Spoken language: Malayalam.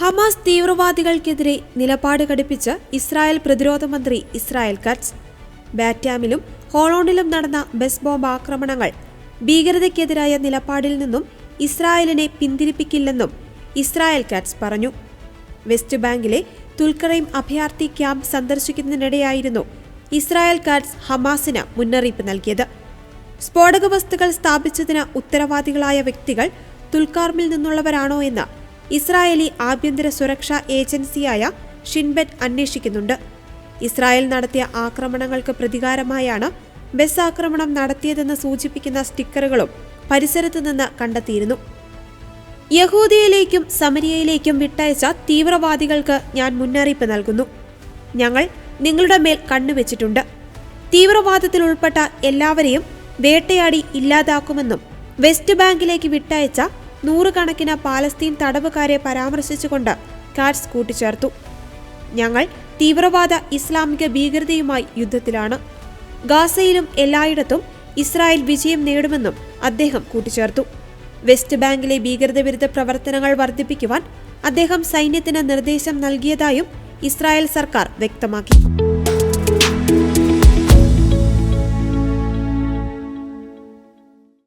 ഹമാസ് തീവ്രവാദികൾക്കെതിരെ നിലപാട് ഘടിപ്പിച്ച് ഇസ്രായേൽ പ്രതിരോധ മന്ത്രി ഇസ്രായേൽ കറ്റ്സ് ബാറ്റാമിലും ഹോളോണിലും നടന്ന ബസ് ബോംബ് ആക്രമണങ്ങൾ ഭീകരതയ്ക്കെതിരായ നിലപാടിൽ നിന്നും ഇസ്രായേലിനെ പിന്തിരിപ്പിക്കില്ലെന്നും ഇസ്രായേൽ കാറ്റ്സ് പറഞ്ഞു. വെസ്റ്റ് ബാങ്കിലെ തുൽക്കറൈം അഭയാർത്ഥി ക്യാമ്പ് സന്ദർശിക്കുന്നതിനിടെയായിരുന്നു ഇസ്രായേൽ കാറ്റ്സ് ഹമാസിന് മുന്നറിയിപ്പ് നൽകിയത്. സ്ഫോടക വസ്തുക്കൾ സ്ഥാപിച്ചതിന് ഉത്തരവാദികളായ വ്യക്തികൾ തുൽക്കാർമിൽ നിന്നുള്ളവരാണോ എന്ന് ഇസ്രായേലി ആഭ്യന്തര സുരക്ഷാ ഏജൻസിയായ ഷിൻബെറ്റ് അന്വേഷിക്കുന്നുണ്ട്. ഇസ്രായേൽ നടത്തിയ ആക്രമണങ്ങൾക്ക് പ്രതികാരമായാണ് ബസ് ആക്രമണം നടത്തിയതെന്ന് സൂചിപ്പിക്കുന്ന സ്റ്റിക്കറുകളും പരിസരത്തു നിന്ന് കണ്ടെത്തിയിരുന്നു. യഹൂദിയയിലേക്കും സമരിയയിലേക്കും വിട്ടയച്ച തീവ്രവാദികൾക്ക് ഞാൻ മുന്നറിയിപ്പ് നൽകുന്നു. ഞങ്ങൾ നിങ്ങളുടെ മേൽ കണ്ണുവെച്ചിട്ടുണ്ട്. തീവ്രവാദത്തിൽ ഉൾപ്പെട്ട എല്ലാവരെയും വേട്ടയാടി ഇല്ലാതാക്കുമെന്നും വെസ്റ്റ് ബാങ്കിലേക്ക് വിട്ടയച്ച നൂറുകണക്കിന് പാലസ്തീൻ തടവുകാരെ പരാമർശിച്ചുകൊണ്ട് കാറ്റ്സ് കൂട്ടിച്ചേർത്തു. ഞങ്ങൾ തീവ്രവാദ ഇസ്ലാമിക ഭീകരതയുമായി യുദ്ധത്തിലാണ്. ഗാസയിലും എല്ലായിടത്തും ഇസ്രായേൽ വിജയം നേടുമെന്നും അദ്ദേഹം കൂട്ടിച്ചേർത്തു. വെസ്റ്റ് ബാങ്കിലെ ഭീകരത വിരുദ്ധ പ്രവർത്തനങ്ങൾ വർദ്ധിപ്പിക്കുവാൻ അദ്ദേഹം സൈന്യത്തിന് നിർദ്ദേശം നൽകിയതായും ഇസ്രായേൽ സർക്കാർ വ്യക്തമാക്കി.